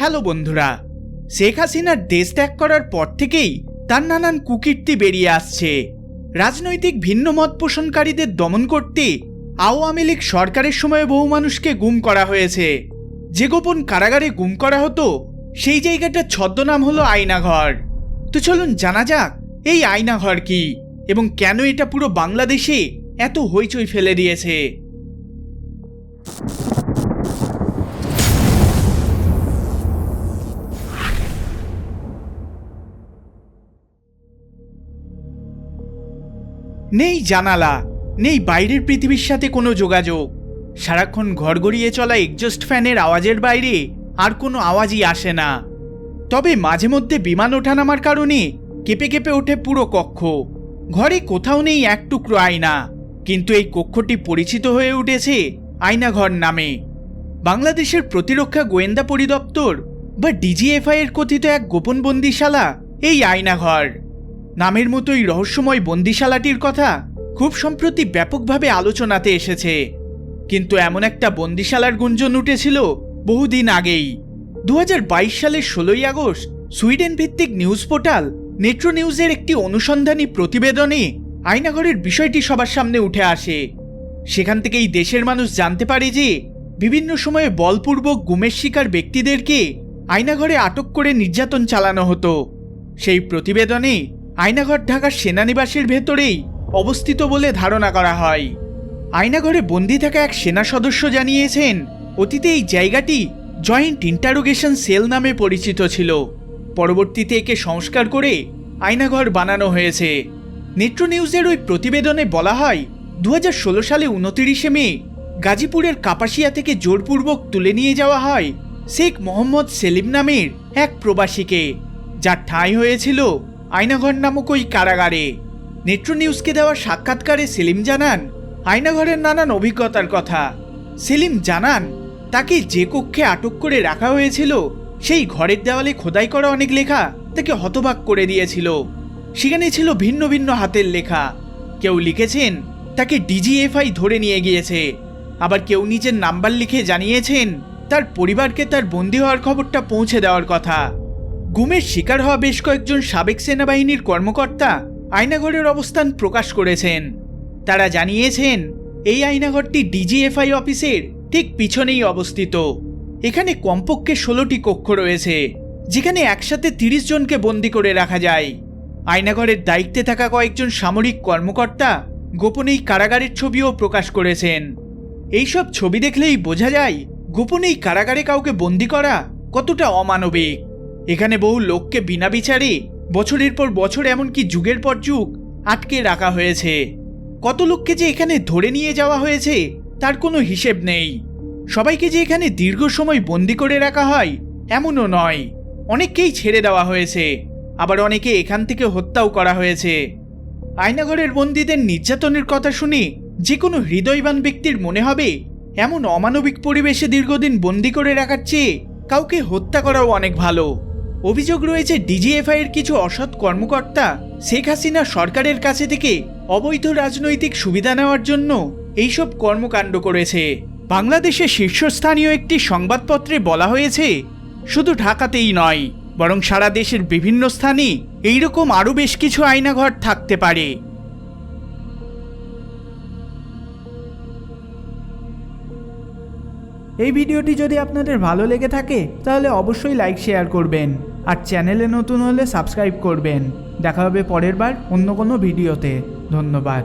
Hello বন্ধুরা, শেখ হাসিনার দেশ ত্যাগ করার পর থেকেই তার নানান কুকীর্তি বেরিয়ে আসছে। রাজনৈতিক ভিন্ন মত পোষণকারীদের দমন করতে আওয়ামী লীগ সরকারের সময় বহু মানুষকে গুম করা হয়েছে। যে গোপন কারাগারে গুম করা হতো, সেই জায়গাটার ছদ্মনাম হলো আয়নাঘর। তো চলুন জানা যাক, এই আয়নাঘর কি এবং কেন এটা পুরো বাংলাদেশে এত হইচই ফেলে দিয়েছে? নেই জানালা, নেই বাইরের পৃথিবীর সাথে কোনো যোগাযোগ। সারাক্ষণ ঘর গড়িয়ে চলা এক্সস্ট ফ্যানের আওয়াজের বাইরে আর কোনো আওয়াজই আসে না। তবে মাঝে মধ্যে বিমান ওঠানামার কারণে কেঁপে কেঁপে ওঠে পুরো কক্ষ। ঘরে কোথাও নেই এক টুকরো আয়না, কিন্তু এই কক্ষটি পরিচিত হয়ে উঠেছে আয়নাঘর নামে। বাংলাদেশের প্রতিরক্ষা গোয়েন্দা পরিদপ্তর বা ডিজিএফআই এর কথিত এক গোপন বন্দিশালা এই আয়নাঘর। নামের মতোই রহস্যময় বন্দিশালাটির কথা খুব সম্প্রতি ব্যাপকভাবে আলোচনাতে এসেছে। কিন্তু এমন একটা বন্দিশালার গুঞ্জন উঠেছিল বহুদিন আগেই। দু হাজার বাইশ সালের ষোলোই আগস্ট সুইডেন ভিত্তিক নিউজ পোর্টাল নেট্রো নিউজের একটি অনুসন্ধানী প্রতিবেদনে আয়নাঘরের বিষয়টি সবার সামনে উঠে আসে। সেখান থেকেই দেশের মানুষ জানতে পারে যে বিভিন্ন সময়ে বলপূর্বক গুমের শিকার ব্যক্তিদেরকে আয়নাঘরে আটক করে নির্যাতন চালানো হতো। সেই প্রতিবেদনে আয়নাঘর ঢাকার সেনানিবাসের ভেতরেই অবস্থিত বলে ধারণা করা হয়। আয়নাঘরে বন্দি থাকা এক সেনা সদস্য জানিয়েছেন, অতীতে এই জায়গাটি জয়েন্ট ইন্টারোগেশন সেল নামে পরিচিত ছিল। পরবর্তীতে একে সংস্কার করে আয়নাঘর বানানো হয়েছে। নেট্রো নিউজের ওই প্রতিবেদনে বলা হয় দু হাজার ষোলো সালে উনতিরিশে মে গাজীপুরের কাপাসিয়া থেকে জোরপূর্বক তুলে নিয়ে যাওয়া হয় শেখ মোহাম্মদ সেলিম নামের এক প্রবাসীকে, যার ঠাঁই হয়েছিল আয়নাঘর নামক ওই কারাগারে। নেট্রো নিউজকে দেওয়া সাক্ষাৎকারে সেলিম জানান আয়নাঘরের নানান অভিজ্ঞতার কথা। সেলিম জানান, তাকে যে কক্ষে আটক করে রাখা হয়েছিল, সেই ঘরের দেওয়ালে খোদাই করা অনেক লেখা তাকে হতবাক করে দিয়েছিল। সেখানে ছিল ভিন্ন ভিন্ন হাতের লেখা। কেউ লিখেছেন, তাকে ডিজিএফআই ধরে নিয়ে গিয়েছে। আবার কেউ নিজের নাম্বার লিখে জানিয়েছেন, তার পরিবারকে তার বন্দী হওয়ার খবরটা পৌঁছে দেওয়ার কথা। গুমের শিকার হওয়া বেশ কয়েকজন সাবেক সেনাবাহিনীর কর্মকর্তা আয়নাঘরের অবস্থান প্রকাশ করেছেন। তারা জানিয়েছেন, এই আয়নাঘরটি ডিজিএফআই অফিসের ঠিক পিছনেই অবস্থিত। এখানে কমপক্ষে ষোলোটি কক্ষ রয়েছে, যেখানে একসাথে তিরিশ জনকে বন্দি করে রাখা যায়। আয়নাঘরের দায়িত্বে থাকা কয়েকজন সামরিক কর্মকর্তা গোপনেই কারাগারের ছবিও প্রকাশ করেছেন। এইসব ছবি দেখলেই বোঝা যায়, গোপনেই কারাগারে কাউকে বন্দি করা কতটা অমানবিক। এখানে বহু লোককে বিনা বিচারে বছরের পর বছর এমনকি যুগের পর যুগ আটকে রাখা হয়েছে। কত লোককে যে এখানে ধরে নিয়ে যাওয়া হয়েছে, তার কোনো হিসেব নেই। সবাইকে যে এখানে দীর্ঘ সময় বন্দি করে রাখা হয়, এমনও নয়। অনেককেই ছেড়ে দেওয়া হয়েছে। আবার অনেকে এখান থেকে হত্যাও করা হয়েছে। আয়নাঘরের বন্দীদের নির্যাতনের কথা শুনে যে কোনো হৃদয়বান ব্যক্তির মনে হবে, এমন অমানবিক পরিবেশে দীর্ঘদিন বন্দি করে রাখার চেয়ে কাউকে হত্যা করাও অনেক ভালো। অভিযোগ রয়েছে ডিজিএফআই এর কিছু অসৎ কর্মকর্তা শেখ হাসিনা সরকারের কাছে থেকে অবৈধ রাজনৈতিক সুবিধা নেওয়ার জন্য এইসব কর্মকাণ্ড করেছে। বাংলাদেশে শীর্ষস্থানীয় একটি সংবাদপত্রে বলা হয়েছে, শুধু ঢাকাতেই নয়, বরং সারা দেশের বিভিন্ন স্থানে এইরকম আরও বেশ কিছু আয়নাঘর থাকতে পারে। এই ভিডিওটি যদি আপনাদের ভালো লেগে থাকে, তাহলে অবশ্যই লাইক, শেয়ার করবেন। আর চ্যানেলে নতুন হলে সাবস্ক্রাইব করবেন দেখা হবে পরের বার অন্য কোনো ভিডিওতে। ধন্যবাদ।